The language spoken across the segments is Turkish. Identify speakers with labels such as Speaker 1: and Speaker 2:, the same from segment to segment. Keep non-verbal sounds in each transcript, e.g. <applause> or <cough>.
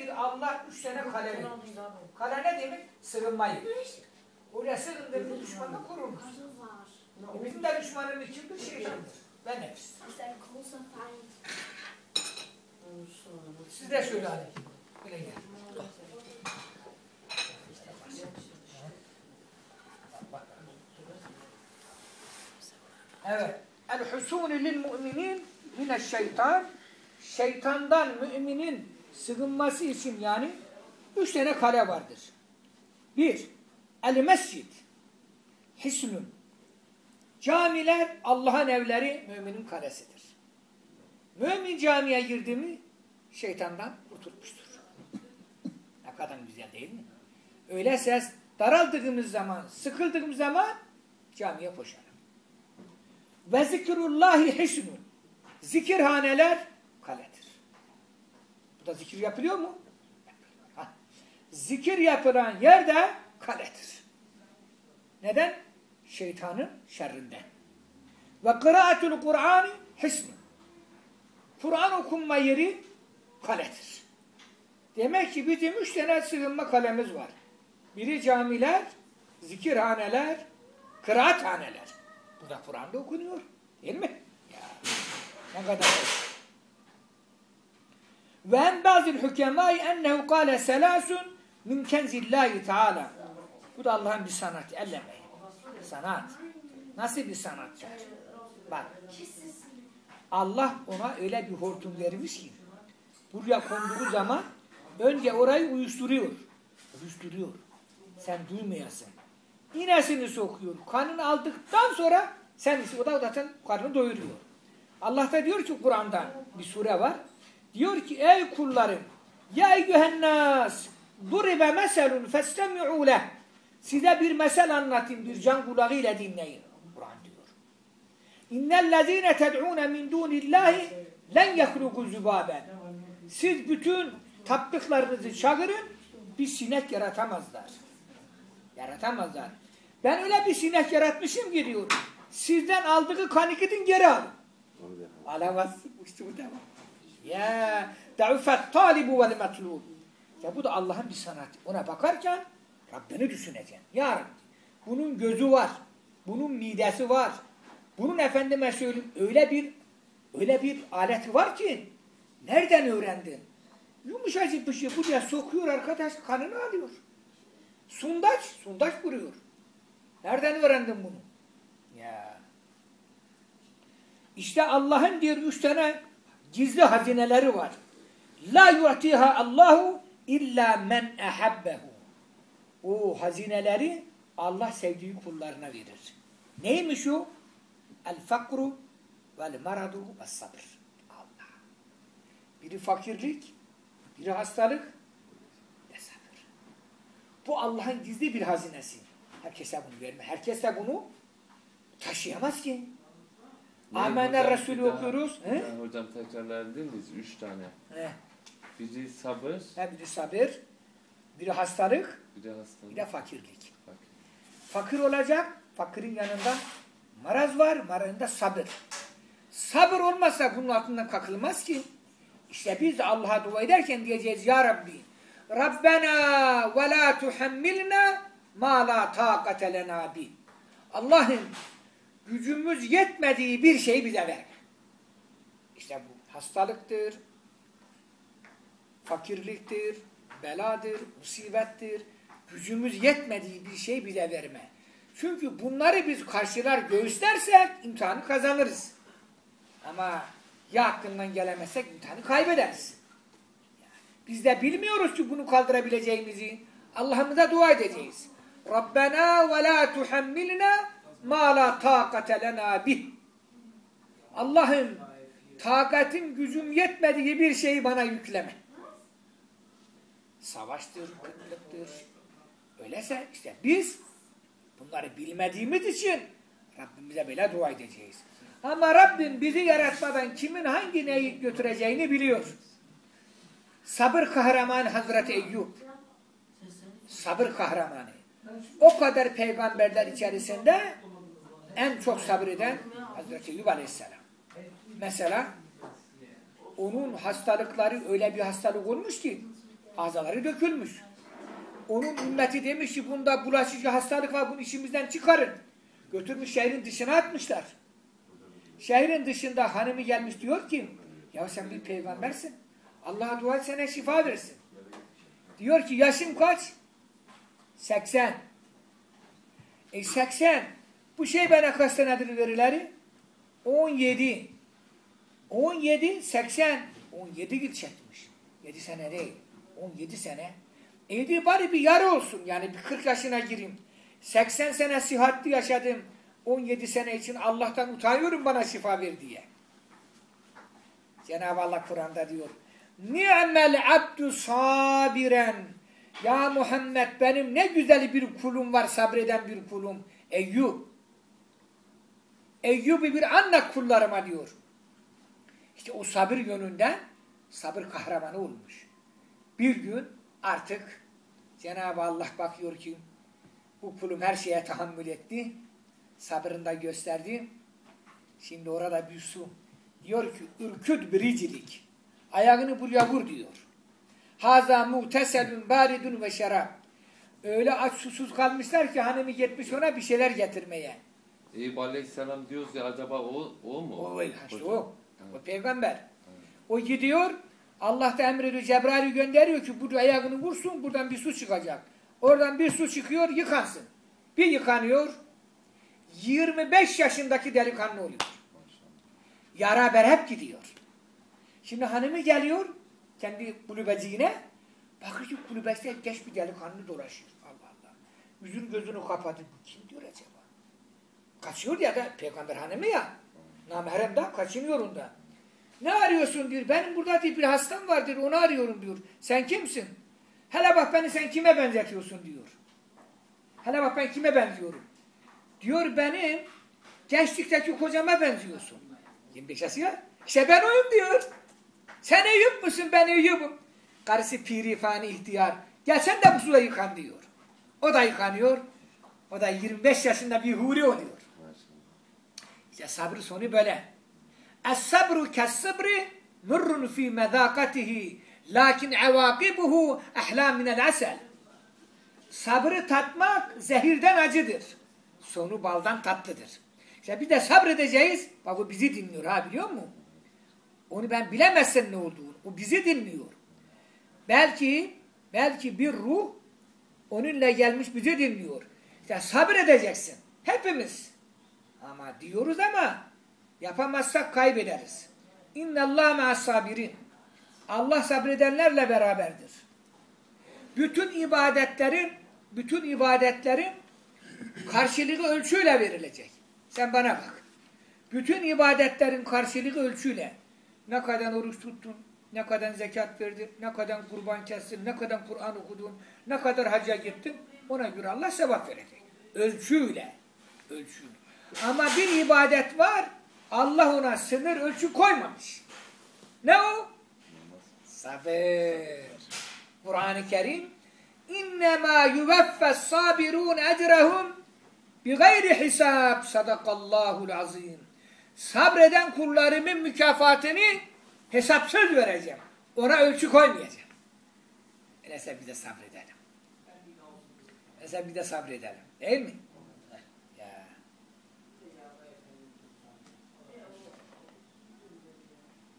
Speaker 1: bir Allah üç tane kale verir. Kale ne demek? Sığınmayı. Oraya sığındığınız düşmanla korunur. E bizim de düşmanımız kimdir? Şeytandır. Ve nefis. Siz de şöyle hadi. Böyle gel. Evet. El-husûnü lil mu'minin mineşşeytan. Şeytandan müminin sığınması için yani üç tane kale vardır. Bir, el-mescid. Hisnun. Camiler Allah'ın evleri müminin kalesidir. Mümin camiye girdi mi şeytandan kurtulmuştur. Ne kadar güzel değil mi? Öyleyse daraldığımız zaman, sıkıldığımız zaman camiye koşalım. Ve zikrullahi hisnun. Zikirhaneler kaledir. Bu da zikir yapılıyor mu? Ha. Zikir yapılan yerde kaledir. Neden? Şeytanın şerrinden. Ve kıraatul Kur'an'ı hisnun. Kur'an okunma yeri kaledir. Demek ki bizim üç tane sığınma kalemiz var. Biri camiler, zikirhaneler, kıraathaneler. Bu da Kur'an'da okunuyor. Değil mi? Ya, ne kadar hoş. Ve en bazı hükemâi ennehu kâle selâsun min kenzillahi teâlâ. Bu da Allah'ın bir sanatı. Ellemeyin. Sanat. Nasıl bir sanatçı? Bak. Allah ona öyle bir hortum vermiş ki buraya konduğu zaman önce orayı uyuşturuyor. Uyuşturuyor. Sen duymayasın. İğnesini sokuyor. Kanını aldıktan sonra sen o da zaten karnını doyuruyor. Allah da diyor ki Kur'an'da bir sure var. Diyor ki ey kullarım ya eyyühennas duribe meselun festemi'u leh size bir mesel anlatayım bir can kulağıyla dinleyin. Kur'an diyor. İnnellezîne ted'ûne min dûnillâhi len yehlûku zübâben siz bütün taptıklarınızı çağırın bir sinek yaratamazlar. Yaratamazlar. Ben öyle bir sinek yaratmışım ki diyor. Sizden aldığı kanı gidin geri alın. Alamazsın. İşte bu devam. Ya da'ufet talibu vel metlub. Ya bu da Allah'ın bir sanatı. Ona bakarken Rabbini düşüneceksin. Ya Rabbi, bunun gözü var. Bunun midesi var. Bunun efendime söyleyeyim öyle bir öyle bir aleti var ki nereden öğrendin? Yumuşacık bir şey buraya sokuyor arkadaş kanını alıyor. Sundaç, sundaç vuruyor. Nereden öğrendin bunu? Ya. İşte Allah'ın diyor üç tane gizli hazineleri var. La yu'tiha Allahu illa men ehabbehu. O hazineleri Allah sevdiği kullarına verir. Neymiş o? El fakru vel maradu ve sabır. Allah. Biri fakirlik, biri hastalık ve sabır. Bu Allah'ın gizli bir hazinesi. Herkese bunu verme. Herkes de bunu taşıyamaz ki. Amener Resulü okuyoruz. He?
Speaker 2: Hocam tekrarlayabilir miyiz? Üç tane.
Speaker 1: He.
Speaker 2: Biri sabır,
Speaker 1: He, biri sabır, biri hastalık,
Speaker 2: biri hastalık.
Speaker 1: bir de fakirlik.
Speaker 2: Bak.
Speaker 1: Fakir olacak, fakirin yanında maraz var, marazında sabır. Sabır olmazsa bunun altından kalkılmaz ki. İşte biz de Allah'a dua ederken diyeceğiz Ya Rabbi, Rabbena ve la tuhammilna ma la taqate lena bi. Allah'ım gücümüz yetmediği bir şeyi bize ver. İşte bu hastalıktır, fakirliktir, beladır, musibettir. Gücümüz yetmediği bir şey bize verme. Çünkü bunları biz karşılar göğüslersek imtihanı kazanırız. Ama ya hakkından gelemezsek imtihanı kaybederiz. Biz de bilmiyoruz ki bunu kaldırabileceğimizi. Allah'ımıza dua edeceğiz. Rabbena ve la tuhammilna ma la taqate lena bih. Allah'ım takatim gücüm yetmediği bir şeyi bana yükleme. Savaştır, kıtlıktır. Öyleyse işte biz bunları bilmediğimiz için Rabbimize böyle dua edeceğiz. Ama Rabbim bizi yaratmadan kimin hangi neyi götüreceğini biliyor. Sabır kahramanı Hazreti Eyyub. Sabır kahramanı. O kadar peygamberler içerisinde en çok sabreden Hazreti Eyyub Aleyhisselam. Mesela onun hastalıkları öyle bir hastalık olmuş ki Azaları dökülmüş. Onun ümmeti demiş ki bunda bulaşıcı hastalık var bunu işimizden çıkarın. Götürmüş şehrin dışına atmışlar. Şehrin dışında hanımı gelmiş diyor ki ya sen bir peygambersin. Allah'a dua et sana şifa versin. Diyor ki yaşım kaç? 80. E 80. Bu şey bana kaç senedir verileri? 17. 17, 80. 17 yıl çekmiş. 7 sene değil. 17 sene. E diyor bari bir yarı olsun. Yani bir 40 yaşına gireyim. 80 sene sihatli yaşadım. 17 sene için Allah'tan utanıyorum bana şifa ver diye. Cenab-ı Allah Kur'an'da diyor. Ni'mel abdu sabiren. Ya Muhammed benim ne güzel bir kulum var sabreden bir kulum. Eyyub. Eyyub'u bir anla kullarıma diyor. İşte o sabır yönünden sabır kahramanı olmuş. Bir gün artık Cenab-ı Allah bakıyor ki bu kulum her şeye tahammül etti. Sabrında gösterdi. Şimdi orada bir su. Diyor ki ürküd biricilik. Ayağını buraya vur diyor. Haza muteselün baridun ve şerab. Öyle aç susuz kalmışlar ki hanımı gitmiş ona bir şeyler getirmeye.
Speaker 2: Eyüp Aleyhisselam diyoruz ya acaba o, o mu?
Speaker 1: O işte
Speaker 2: Hocam.
Speaker 1: o.
Speaker 2: Evet.
Speaker 1: O peygamber. O gidiyor. Allah da emrediyor. Cebrail'i gönderiyor ki burada ayağını vursun. Buradan bir su çıkacak. Oradan bir su çıkıyor. Yıkansın. Bir yıkanıyor. 25 yaşındaki delikanlı oluyor. Yara ber hep gidiyor. Şimdi hanımı geliyor. Kendi kulübeciğine. Bakıyor ki kulübesinde geç bir delikanlı dolaşıyor. Allah Allah. Yüzünü gözünü kapatıp kim diyor acaba? Kaçıyor ya da peygamber hanımı ya. Namahrem da kaçınıyor onda. Ne arıyorsun diyor. Benim burada diyor, bir hastam var diyor. Onu arıyorum diyor. Sen kimsin? Hele bak beni sen kime benzetiyorsun diyor. Hele bak ben kime benziyorum. Diyor benim gençlikteki kocama benziyorsun. 25 yaşında. İşte ben oyum diyor. Sen Eyüp musun ben Eyüp'üm. Karısı piri fani ihtiyar. Gel sen de bu suda yıkan diyor. O da yıkanıyor. O da 25 yaşında bir huri oluyor. İşte sabrı sonu böyle. Es-sabru kes-sabri murrun fi medakatihi lakin evakibuhu ahla minel asel. Sabrı tatmak zehirden acıdır. Sonu baldan tatlıdır. İşte bir de sabredeceğiz. Bak o bizi dinliyor ha biliyor musun? Onu ben bilemezsem ne olduğunu. O bizi dinliyor. Belki belki bir ruh onunla gelmiş bizi dinliyor. İşte sabredeceksin. Hepimiz. Ama diyoruz ama yapamazsak kaybederiz. İnne Allah ma'as sabirin. Allah sabredenlerle beraberdir. Bütün ibadetlerin bütün ibadetlerin karşılığı ölçüyle verilecek. Sen bana bak. Bütün ibadetlerin karşılığı ölçüyle. Ne kadar oruç tuttun, ne kadar zekat verdin, ne kadar kurban kestin, ne kadar Kur'an okudun, ne kadar hacca gittin. Ona göre Allah sevap verecek. Ölçüyle. Ölçüyle. Ama bir ibadet var, Allah ona sınır ölçü koymamış. Ne o? Sabır. Kur'an-ı Kerim yüveffes sabirûn ecrehum bi gayri hisab sadakallahul azim. Sabreden kullarımın mükafatını hesapsız vereceğim. Ona ölçü koymayacağım. Öyleyse bir de sabredelim. Öyleyse bir de sabredelim. Değil mi?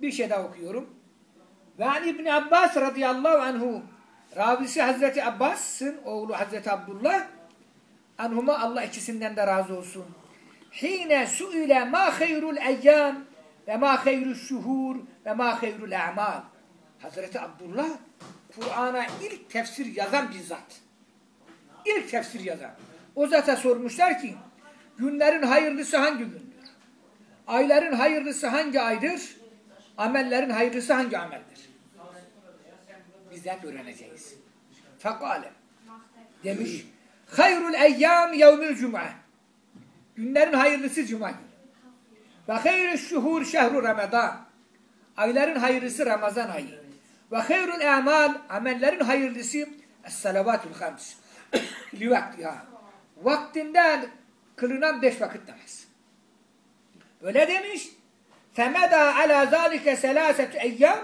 Speaker 1: Bir şey daha okuyorum. Ve an İbni Abbas radıyallahu anhu Ravisi Hazreti Abbas'ın oğlu Hazreti Abdullah anhuma Allah ikisinden de razı olsun. Hine suile ma hayrul eyyam ve ma hayrul şuhur ve ma hayrul a'mal. Hazreti Abdullah Kur'an'a ilk tefsir yazan bir zat. İlk tefsir yazan. O zata sormuşlar ki günlerin hayırlısı hangi gündür? Ayların hayırlısı hangi aydır? Amellerin hayırlısı hangi ameldir? Bizden öğreneceğiz. Fekale. Demiş. Hayrul eyyam yevmil cuma. Günlerin hayırlısı cuma günü. Ve hayrul şuhur şehru ramazan. Ayların hayırlısı Ramazan ayı. Ve hayrul amal. Amellerin hayırlısı es-salavatul hams. <coughs> Li vaktiha. Vaktinden kılınan beş vakit namaz. Böyle demiş. فمدى على ذلك ثلاثة أيام؟